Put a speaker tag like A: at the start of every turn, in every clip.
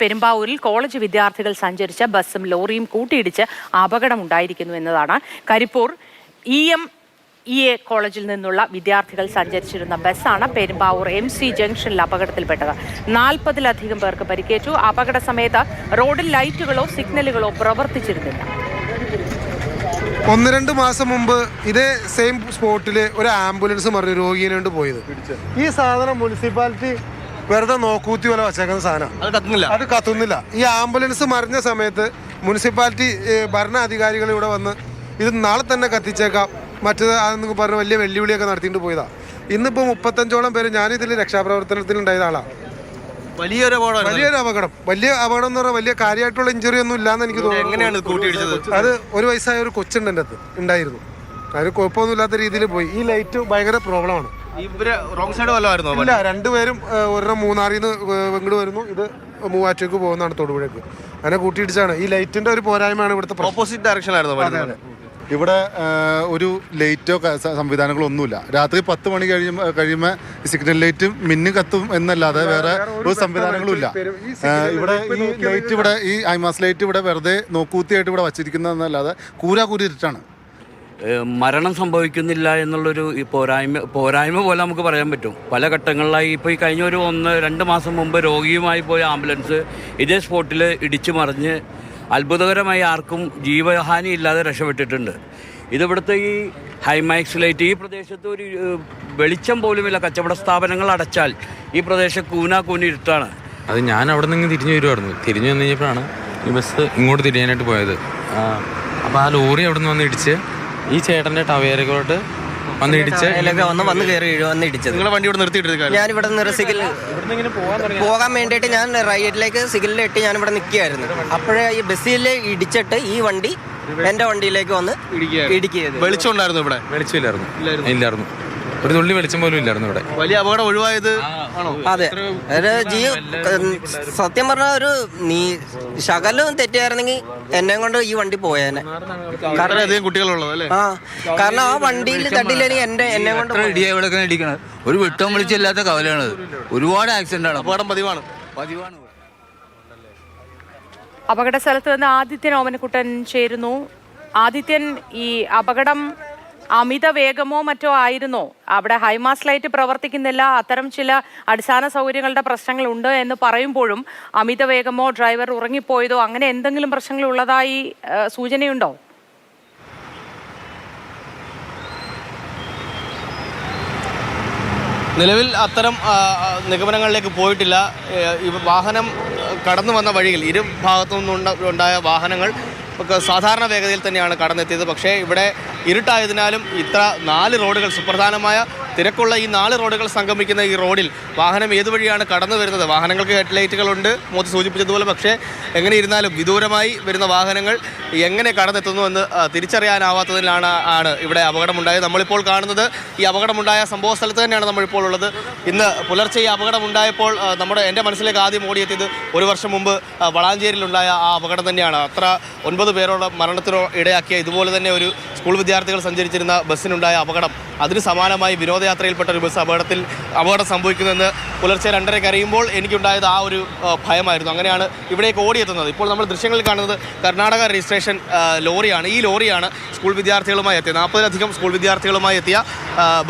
A: പെരുമ്പാവൂരിൽ കോളേജ് വിദ്യാർത്ഥികൾ സഞ്ചരിച്ച ബസ്സും ലോറിയും കൂട്ടിയിടിച്ച് അപകടമുണ്ടായിരിക്കുന്നു എന്നതാണ്. Karipur E M E A കോളേജിൽ നിന്നുള്ള വിദ്യാർത്ഥികൾ സഞ്ചരിച്ചിരുന്ന ബസ്സാണ് പെരുമ്പാവൂർ എം സി ജംഗ്ഷനിൽ അപകടത്തിൽപ്പെട്ടത്. നാൽപ്പതിലധികം പേർക്ക് പരിക്കേറ്റു. അപകട സമയത്ത് റോഡിൽ ലൈറ്റുകളോ സിഗ്നലുകളോ പ്രവർത്തിച്ചിരുന്നില്ല.
B: ഒന്ന് രണ്ട് മാസം മുമ്പ് ഇതേ സെയിം സ്പോട്ടിൽ ഒരു ആംബുലൻസ് മറിഞ്ഞു രോഗിയെ കൊണ്ട് പോയത്. ഈ സാധനം മുനിസിപ്പാലിറ്റി വെറുതെ നോക്കൂത്തി പോലെ വച്ചേക്കുന്ന സാധനം.
C: അത് കത്തുന്നില്ല.
B: അത് കത്തുന്നില്ല. ഈ ആംബുലൻസ് മറിഞ്ഞ സമയത്ത് മുനിസിപ്പാലിറ്റി ഭരണാധികാരികൾ ഇവിടെ വന്ന് ഇത് നാളെ തന്നെ കത്തിച്ചേക്കാം. മറ്റത് അതെന്നൊക്കെ പറഞ്ഞ് വലിയ വെല്ലുവിളിയൊക്കെ നടത്തിയിട്ട് പോയതാ. ഇന്നിപ്പോ മുപ്പത്തഞ്ചോളം പേര് ഞാനിതിൽ രക്ഷാപ്രവർത്തനത്തിൽ ഉണ്ടായ ആളാണ്
C: വലിയൊരു അപകടം
B: വലിയൊരു അപകടം. വലിയ അപകടം എന്ന് പറഞ്ഞാൽ വലിയ കാര്യമായിട്ടുള്ള ഇഞ്ചുറി ഒന്നും ഇല്ലാന്ന് എനിക്ക് തോന്നുന്നു.
C: എങ്ങനെയാണ് ഇടിച്ചത്
B: അത് ഒരു വയസ്സായ ഒരു കൊച്ചുണ്ട് എന്റെ അത് ഉണ്ടായിരുന്നു അതിന് കുഴപ്പമൊന്നുമില്ലാത്ത രീതിയിൽ പോയി. ഈ ലൈറ്റ് ഭയങ്കര പ്രോബ്ലമാണ്
C: ഇവർ റോങ് സൈഡ് വല്ലതായിരുന്നോ
B: ഇല്ല രണ്ടുപേരും ഒരെണ്ണം മൂന്നാറിൽ നിന്ന് ഇങ്ങോട്ട് വരുന്നു. ഇത് മൂവാറ്റേക്ക് പോകുന്നതാണ് തൊടുപുഴക്ക്. അങ്ങനെ കൂട്ടിയിടിച്ചാണ്. ഈ ലൈറ്റിന്റെ ഒരു പോരായ്മയാണ് ഇവിടുത്തെ
C: ഓപ്പോസിറ്റ് ഡയറക്ഷൻ ആയിരുന്നു
D: ഇവിടെ ഒരു ലൈറ്റോ സംവിധാനങ്ങളോ ഒന്നുമില്ല രാത്രി പത്ത് മണി കഴിയുമ്പോൾ കഴിയുമ്പോൾ സിഗ്നൽ ലൈറ്റും മിന്നു കത്തും എന്നല്ലാതെ വേറെ ഒരു സംവിധാനങ്ങളും ഇല്ല ഇവിടെ ഈ ലൈറ്റ് ഇവിടെ ഈ ഐമാസ് ലൈറ്റ് ഇവിടെ വെറുതെ നോക്കൂത്തിയായിട്ട് ഇവിടെ വച്ചിരിക്കുന്നതെന്നല്ലാതെ കൂരാ കൂരി ഇരുട്ടാണ്
E: ഏഹ് മരണം സംഭവിക്കുന്നില്ല എന്നുള്ളൊരു പോരായ്മ പോരായ്മ പോലെ നമുക്ക് പറയാൻ പറ്റും. പല ഘട്ടങ്ങളിലായി ഇപ്പോൾ ഈ കഴിഞ്ഞ ഒരു ഒന്ന് രണ്ട് മാസം മുമ്പ് രോഗിയുമായി പോയ ആംബുലൻസ് ഇതേ സ്പോട്ടിൽ ഇടിച്ചു മറിഞ്ഞ് അത്ഭുതകരമായി ആർക്കും ജീവഹാനി ഇല്ലാതെ രക്ഷപ്പെട്ടിട്ടുണ്ട്. ഇതിവിടുത്തെ ഈ ഹൈമാക്സിലൈറ്റ് ഈ പ്രദേശത്ത് ഒരു വെളിച്ചം പോലുമില്ല. കച്ചവട സ്ഥാപനങ്ങൾ അടച്ചാൽ ഈ പ്രദേശം കൂനാ കൂനി ഇരുട്ടാണ്.
F: അത് ഞാൻ അവിടെ നിന്ന് തിരിഞ്ഞു വരുമായിരുന്നു തിരിഞ്ഞു വന്നു കഴിഞ്ഞപ്പോഴാണ് ഈ ബസ് ഇങ്ങോട്ട് തിരിയാനായിട്ട് പോയത്. അപ്പോൾ ആ ലോറി അവിടെ നിന്ന് വന്ന് ഇടിച്ച് ഈ ചേട്ടന്റെ ടവേരകളോട്ട് വന്ന് ഇടിച്ച്
G: വന്ന് വന്ന് കയറി വന്ന് ഇടിച്ചത്.
C: നിങ്ങളെ വണ്ടി ഇവിടെ നിർത്തിയിട്ട്
G: ഞാൻ ഇവിടെ നിന്ന് സിഗിൽ പോകാൻ വേണ്ടിയിട്ട് ഞാൻ റൈറ്റിലേക്ക് സിഗിലിൽ ഇട്ട് ഞാൻ ഇവിടെ നിൽക്കുകയായിരുന്നു. അപ്പോഴേ ഈ ബസ്സിൽ ഇടിച്ചിട്ട് ഈ വണ്ടി എന്റെ വണ്ടിയിലേക്ക് വന്ന് ഇടിക്കുക
C: വെളിച്ചം ഉണ്ടായിരുന്നു ഇവിടെ?
F: വെളിച്ചമില്ലായിരുന്നു. ഇല്ലായിരുന്നു. ഒരു തുള്ളി വെളിച്ചം പോലും ഇല്ലായിരുന്നു ഇവിടെ.
C: വലിയ അപകടം ഒഴിവായത് ആണോ?
G: അതെ. ഒരു ജീ സത്യം പറഞ്ഞ ഒരു നീ ശകലും തെറ്റിയായിരുന്നെങ്കിൽ എന്നെ കൊണ്ട് ഈ വണ്ടി പോയേനെ.
C: കാരണം കുട്ടികളുള്ളത് അല്ലേ?
G: ആ കാരണം ആ വണ്ടിയിൽ തട്ടിയില്ലെങ്കിൽ എന്റെ എന്നെ കൊണ്ട്
H: എത്ര ഇടിയാ ഇവിടെ ഇടിക്കണത് ഒരു വെട്ടം വിളിച്ചില്ലാത്ത കവലയാണ് ഒരുപാട് ആക്സിഡന്റ് ആണ്.
C: അപകടം പതിവാണ്.
H: പതിവാണ്.
A: അപകട സ്ഥലത്ത് നിന്ന് ആദിത്യൻ ഓമനക്കുട്ടൻ ചേരുന്നു. ആദിത്യൻ ഈ അപകടം അമിത വേഗമോ മറ്റോ ആയിരുന്നോ? അവിടെ ഹൈമാസ് ലൈറ്റ് പ്രവർത്തിക്കുന്നില്ല. അത്തരം ചില അടിസ്ഥാന സൗകര്യങ്ങളുടെ പ്രശ്നങ്ങൾ ഉണ്ട് എന്ന് പറയുമ്പോഴും അമിത വേഗമോ ഡ്രൈവർ ഉറങ്ങിപ്പോയതോ അങ്ങനെ എന്തെങ്കിലും പ്രശ്നങ്ങൾ ഉള്ളതായി സൂചനയുണ്ടോ?
C: നിലവിൽ അത്തരം നിഗമനങ്ങളിലേക്ക് പോയിട്ടില്ല. വാഹനം കടന്നു വന്ന വഴിയിൽ ഇരു ഭാഗത്തു നിന്നുണ്ടായ വാഹനങ്ങൾ സാധാരണ വേഗതയിൽ തന്നെയാണ് കടന്നെത്തിയത്. പക്ഷേ ഇവിടെ ഇരുട്ടായതിനാലും ഇത്ര നാല് റോഡുകൾ സുപ്രധാനമായ തിരക്കുള്ള ഈ നാല് റോഡുകൾ സംഗമിക്കുന്ന ഈ റോഡിൽ വാഹനം ഏതു വഴിയാണ് കടന്നു വരുന്നത്? വാഹനങ്ങൾക്ക് ഹെഡ് ലൈറ്റുകളുണ്ട് മോദി സൂചിപ്പിച്ചതുപോലെ. പക്ഷേ എങ്ങനെ ഇരുന്നാലും വിദൂരമായി വരുന്ന വാഹനങ്ങൾ എങ്ങനെ കടന്നെത്തുന്നു എന്ന് തിരിച്ചറിയാനാവാത്തതിലാണ് ആണ് ഇവിടെ അപകടമുണ്ടായത്. നമ്മളിപ്പോൾ കാണുന്നത് ഈ അപകടമുണ്ടായ സംഭവ സ്ഥലത്ത് തന്നെയാണ് നമ്മളിപ്പോൾ ഉള്ളത്. ഇന്ന് പുലർച്ചെ ഈ അപകടമുണ്ടായപ്പോൾ നമ്മുടെ എന്റെ മനസ്സിലേക്ക് ആദ്യം ഓടിയെത്തിയത് ഒരു വർഷം മുമ്പ് വളാഞ്ചേരിയിലുണ്ടായ ആ അപകടം തന്നെയാണ്. അത്ര ഒൻപത് പേരോട് മരണത്തിനോ ഇടയാക്കിയ ഇതുപോലെ തന്നെ ഒരു സ്കൂൾ വിദ്യാർത്ഥികൾ സഞ്ചരിച്ചിരുന്ന ബസ്സിനുണ്ടായ അപകടം. അതിന് സമാനമായി വിനോദയാത്രയിൽപ്പെട്ട ഒരു ബസ് അപകടത്തിൽ അപകടം സംഭവിക്കുന്നതെന്ന് പുലർച്ചെ രണ്ടരയ്ക്ക് അറിയുമ്പോൾ എനിക്കുണ്ടായത് ആ ഒരു ഭയമായിരുന്നു. അങ്ങനെയാണ് ഇവിടേക്ക് ഓടിയെത്തുന്നത്. ഇപ്പോൾ നമ്മൾ ദൃശ്യങ്ങളിൽ കാണുന്നത് കർണാടക രജിസ്ട്രേഷൻ ലോറിയാണ്. ഈ ലോറിയാണ് സ്കൂൾ വിദ്യാർത്ഥികളുമായി എത്തിയത് നാൽപ്പതിലധികം സ്കൂൾ വിദ്യാർത്ഥികളുമായി എത്തിയ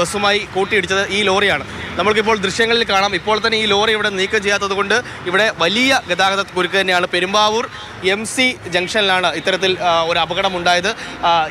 C: ബസ്സുമായി കൂട്ടിയിടിച്ചത് ഈ ലോറിയാണ്. നമ്മൾക്കിപ്പോൾ ദൃശ്യങ്ങളിൽ കാണാം. ഇപ്പോൾ തന്നെ ഈ ലോറി ഇവിടെ നീക്കം ചെയ്യാത്തത് കൊണ്ട് ഇവിടെ വലിയ ഗതാഗത കുരുക്ക് തന്നെയാണ്. പെരുമ്പാവൂർ എം സി ജംഗ്ഷനിലാണ് ഇത്തരത്തിൽ ഒരു അപകടമുണ്ടായത്.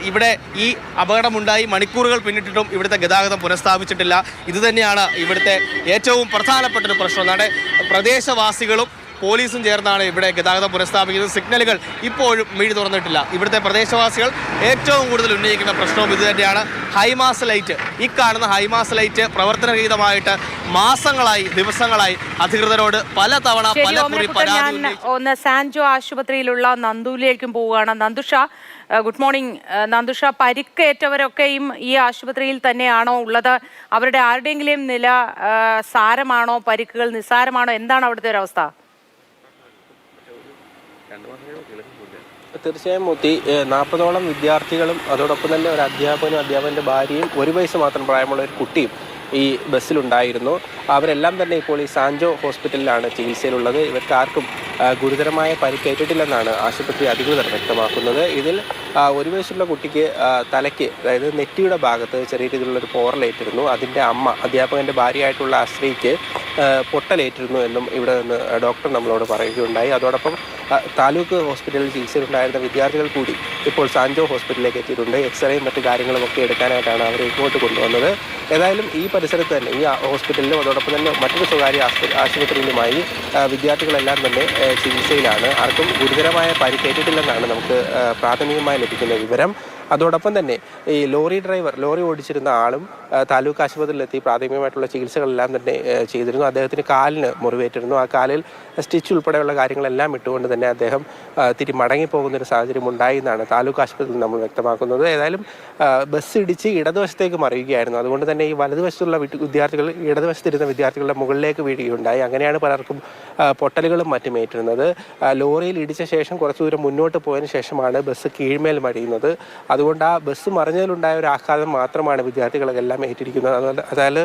C: ഇവിടെ ഈ അപകടമുണ്ടായി. മണിക്കൂറുകൾ പിന്നിട്ടിട്ടും ഇവിടുത്തെ ഗതാഗതം പുനഃസ്ഥാപിച്ചിട്ടില്ല. ഇതുതന്നെയാണ് ഇവിടുത്തെ ഏറ്റവും പ്രധാനപ്പെട്ട ഒരു പ്രശ്നം. നമ്മുടെ പ്രദേശവാസികളും പോലീസും ചേർന്നാണ് ഇവിടെ ഗതാഗതം പുനഃസ്ഥാപിക്കുന്നത്. സിഗ്നലുകൾ ഇപ്പോഴും മിഴി തുറന്നിട്ടില്ല. ഇവിടുത്തെ പ്രദേശവാസികൾ ഏറ്റവും കൂടുതൽ ഉന്നയിക്കുന്ന പ്രശ്നവും ഇതുതന്നെയാണ് ഹൈമാസ് ലൈറ്റ്. ഈ കാണുന്ന ഹൈമാസ് ലൈറ്റ് പ്രവർത്തനരഹിതമായിട്ട് മാസങ്ങളായി ദിവസങ്ങളായി അധികൃതരോട്
A: പലതവണ
C: പല കുറി
A: ഞാൻ ഒന്ന് സാൻജോ ആശുപത്രിയിലുള്ള നന്ദുവിലേക്കും പോവുകയാണ്. Nandusha good morning. നന്ദുഷ പരിക്കേറ്റവരൊക്കെയും ഈ ആശുപത്രിയിൽ തന്നെയാണോ ഉള്ളത്? അവരുടെ ആരുടെയെങ്കിലും നില സാരമാണോ? പരിക്കുകൾ നിസ്സാരമാണോ? എന്താണ് അവിടുത്തെ ഒരു അവസ്ഥ?
I: തീർച്ചയായും മൂത്തി നാൽപ്പതോളം വിദ്യാർത്ഥികളും അതോടൊപ്പം തന്നെ ഒരു അധ്യാപകനും അധ്യാപകന്റെ ഭാര്യയും ഒരു വയസ്സ് മാത്രം പ്രായമുള്ള ഒരു കുട്ടിയും ഈ ബസ്സിലുണ്ടായിരുന്നു. അവരെല്ലാം തന്നെ ഇപ്പോൾ ഈ സാൻജോ ഹോസ്പിറ്റലിലാണ് ചികിത്സയിലുള്ളത്. ഇവർക്ക് ആർക്കും ഗുരുതരമായ പരിക്കേറ്റിട്ടില്ലെന്നാണ് ആശുപത്രി അധികൃതർ വ്യക്തമാക്കുന്നത്. ഇതിൽ ഒരു വയസ്സുള്ള കുട്ടിക്ക് തലയ്ക്ക് അതായത് നെറ്റിയുടെ ഭാഗത്ത് ചെറിയ രീതിയിലുള്ള ഒരു പോറലേറ്റിരുന്നു. അതിന്റെ അമ്മ അധ്യാപകന്റെ ഭാര്യയായിട്ടുള്ള ആ, പൊട്ടലേറ്റിരുന്നു എന്നും ഇവിടെ നിന്ന് ഡോക്ടർ നമ്മളോട് പറയുകയുണ്ടായി. അതോടൊപ്പം താലൂക്ക് ഹോസ്പിറ്റലിൽ ചികിത്സയിലുണ്ടായിരുന്ന വിദ്യാർത്ഥികൾ കൂടി ഇപ്പോൾ സാൻജോ ഹോസ്പിറ്റലിലേക്ക് എത്തിയിട്ടുണ്ട്. എക്സ്റേയും മറ്റു കാര്യങ്ങളും ഒക്കെ എടുക്കാനായിട്ടാണ് അവരെ ഇങ്ങോട്ട് കൊണ്ടുവന്നത്. ഏതായാലും ഈ പരിസരത്ത് തന്നെ ഈ ഹോസ്പിറ്റലിലും അതോടൊപ്പം തന്നെ മറ്റൊരു സ്വകാര്യ ആശുപത്രിയിലുമായി വിദ്യാർത്ഥികളെല്ലാം തന്നെ ചികിത്സയിലാണ്. ആർക്കും ഗുരുതരമായ പരിക്കേറ്റിട്ടില്ലെന്നാണ് നമുക്ക് പ്രാഥമികമായി ലഭിക്കുന്ന വിവരം. അതോടൊപ്പം തന്നെ ഈ ലോറി ഡ്രൈവർ ലോറി ഓടിച്ചിരുന്ന ആളും താലൂക്ക് ആശുപത്രിയിലെത്തി പ്രാഥമികമായിട്ടുള്ള ചികിത്സകളെല്ലാം തന്നെ ചെയ്തിരുന്നു. അദ്ദേഹത്തിന് കാലിന് മുറിവേറ്റിരുന്നു. ആ കാലിൽ സ്റ്റിച്ച് ഉൾപ്പെടെയുള്ള കാര്യങ്ങളെല്ലാം ഇട്ടുകൊണ്ട് തന്നെ അദ്ദേഹം തിരി മടങ്ങിപ്പോകുന്ന ഒരു സാഹചര്യം ഉണ്ടായി എന്നാണ് താലൂക്ക് ആശുപത്രിയിൽ നമ്മൾ വ്യക്തമാക്കുന്നത്. ഏതായാലും ബസ് ഇടിച്ച് ഇടതുവശത്തേക്ക് മറിയുകയായിരുന്നു. അതുകൊണ്ട് തന്നെ ഈ വലതുവശത്തുള്ള വിദ്യാർത്ഥികൾ ഇടതുവശത്തിരുന്ന വിദ്യാർത്ഥികളുടെ മുകളിലേക്ക് വീഴുകയുണ്ടായി. അങ്ങനെയാണ് പലർക്കും പൊട്ടലുകളും മറ്റും ഏറ്റിരുന്നത്. ലോറിയിൽ ഇടിച്ച ശേഷം കുറച്ചു ദൂരം മുന്നോട്ട് പോയതിനു ശേഷമാണ് ബസ് കീഴ്മേൽ മറിയുന്നത്. അതുകൊണ്ട് ആ ബസ് മറിഞ്ഞതിലുണ്ടായ ഒരു ആഘാതം മാത്രമാണ് വിദ്യാർത്ഥികളെല്ലാം ഏറ്റിരിക്കുന്നത് അതുകൊണ്ട് അതായത്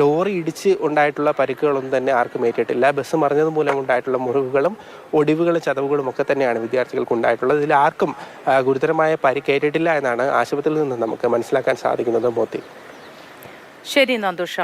I: ലോറി ഇടിച്ച് ഉണ്ടായിട്ടുള്ള പരിക്കുകളൊന്നും തന്നെ ആർക്കും ഏറ്റിട്ടില്ല ബസ് മറിഞ്ഞത് മൂലം ഉണ്ടായിട്ടുള്ള മുറിവുകളും ഒടിവുകളും ചതവുകളും ഒക്കെ തന്നെയാണ് വിദ്യാർത്ഥികൾക്ക് ഉണ്ടായിട്ടുള്ളത്. ഇതിൽ ആർക്കും ഗുരുതരമായ പരിക്കേറ്റിട്ടില്ല എന്നാണ് ആശുപത്രിയിൽ നിന്ന് നമുക്ക് മനസ്സിലാക്കാൻ സാധിക്കുന്നത് മോത്തി.
A: ശരി നന്ദുഷ.